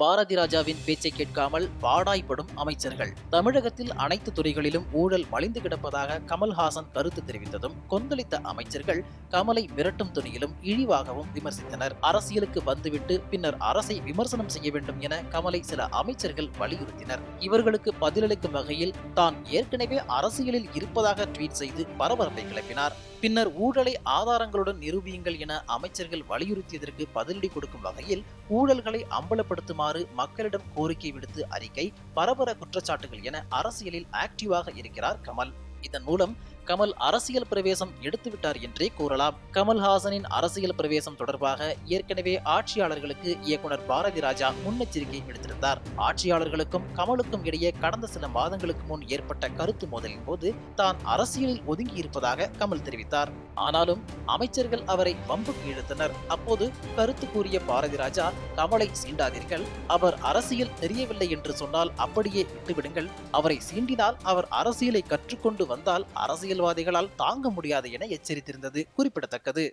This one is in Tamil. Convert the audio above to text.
பாரதி ராஜாவின் பேச்சை கேட்காமல் பாடாய்படும் அமைச்சர்கள். தமிழகத்தில் அனைத்து துறைகளிலும் ஊழல் மலிந்து கிடப்பதாக கமல்ஹாசன் கருத்து தெரிவித்ததும் கொந்தளித்த அமைச்சர்கள் கமலை மிரட்டும் துணியிலும் இழிவாகவும் விமர்சித்தனர். அரசியலுக்கு வந்துவிட்டு பின்னர் அரசை விமர்சனம் செய்ய வேண்டும் என கமலை சில அமைச்சர்கள் வலியுறுத்தினர். இவர்களுக்கு பதிலளிக்கும் வகையில் தான் ஏற்கனவே அரசியலில் இருப்பதாக ட்வீட் செய்து பரபரப்பை கிளப்பினார். பின்னர் ஊழலை ஆதாரங்களுடன் நிரூபியுங்கள் என அமைச்சர்கள் வலியுறுத்தியதற்கு பதிலடி கொடுக்கும் வகையில் ஊழல்களை அம்பலப்படுத்துமாறு மக்களிடம் கோரிக்கை விடுத்து அறிக்கை பரபர குற்றச்சாட்டுகள் என அரசியலில் ஆக்டிவாக இருக்கிறார் கமல். இதன் மூலம் கமல் அரசியல் பிரவேசம் எடுத்துவிட்டார் என்றே கூறலாம். கமல்ஹாசனின் அரசியல் பிரவேசம் தொடர்பாக ஏற்கனவே ஆட்சியாளர்களுக்கு இயக்குனர் பாரதி ராஜா முன்னெச்சரிக்கை விடுத்திருந்தார். ஆட்சியாளர்களுக்கும் கமலுக்கும் இடையே கடந்த சில மாதங்களுக்கு முன் ஏற்பட்ட கருத்து மோதலின் போது தான் அரசியலில் ஒதுங்கி இருப்பதாக கமல் தெரிவித்தார். ஆனாலும் அமைச்சர்கள் அவரை வம்புக்கு இழுத்தனர். அப்போது கருத்து கூறிய பாரதி ராஜா கமலை சீண்டாதீர்கள். அவர் அரசியல் தெரியவில்லை என்று சொன்னால் அப்படியே விட்டுவிடுங்கள். அவரை சீண்டினால் அவர் அரசியலை கற்றுக்கொண்டு வந்தால் அரசியல் அரசியல்வாதிகளால் தாங்க முடியாது என எச்சரித்திருந்தது குறிப்பிடத்தக்கது.